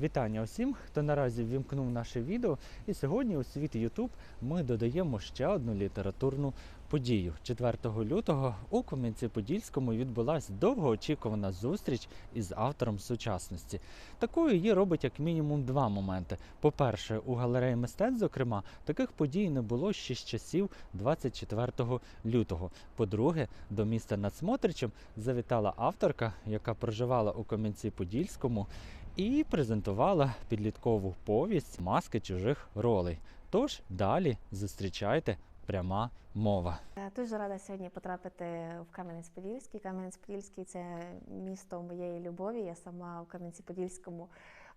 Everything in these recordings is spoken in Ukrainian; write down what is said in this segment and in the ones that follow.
Вітання усім, хто наразі ввімкнув наше відео. І сьогодні у світ YouTube ми додаємо ще одну літературну подію. 4 лютого у Кам'янці-Подільському відбулася довгоочікувана зустріч із автором сучасності. Такою її робить як мінімум два моменти. По-перше, у галереї мистецтв, зокрема, таких подій не було ще з часів 24 лютого. По-друге, до міста над Смотричем завітала авторка, яка проживала у Кам'янці-Подільському і презентувала підліткову повість Маски чужих ролей. Тож далі зустрічайте пряма мова. Е, Дуже рада сьогодні потрапити в Кам'янець-Подільський. Кам'янець-Подільський це місто моєї любові. Я сама в Кам'янці-Подільському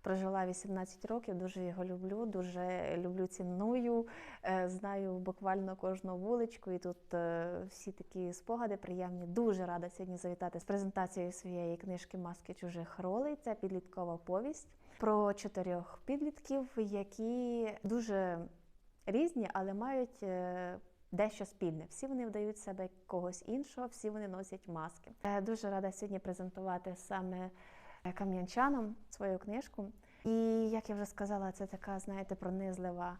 прожила 18 років. Дуже його люблю, дуже люблю ціную. Е, Знаю буквально кожну вуличку, і тут е, всі такі спогади приємні. Дуже рада сьогодні завітати з презентацією своєї книжки Маски чужих ролей. Це підліткова повість про чотирьох підлітків, які дуже різні, але мають. е, дещо спільне. Всі вони вдають себе когось іншого, всі вони носять маски. Е, Дуже рада сьогодні презентувати саме е, кам'янчанам свою книжку. І як я вже сказала, це така, знаєте, пронизлива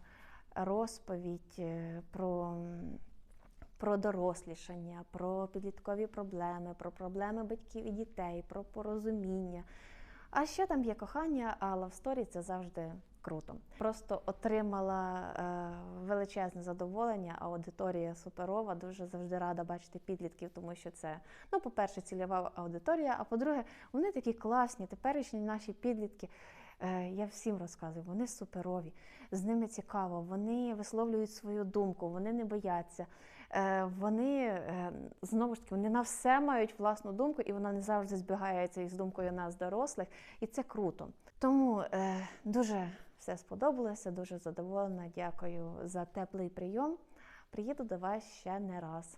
розповідь е, про, про дорослішання, про підліткові проблеми, про проблеми батьків і дітей, про порозуміння. А ще там є кохання, а Story – це завжди круто. Просто отримала е, величезне задоволення. Аудиторія суперова. Дуже завжди рада бачити підлітків, тому що це, ну, по-перше, цільова аудиторія. А по-друге, вони такі класні. Теперішні наші підлітки. е, Я всім розказую, вони суперові, з ними цікаво, вони висловлюють свою думку, вони не бояться. Е, Вони е, знову ж таки вони на все мають власну думку, і вона не завжди збігається із думкою нас, дорослих, і це круто. Тому дуже все сподобалося, дуже задоволена. Дякую за теплий прийом. Приїду до вас ще не раз.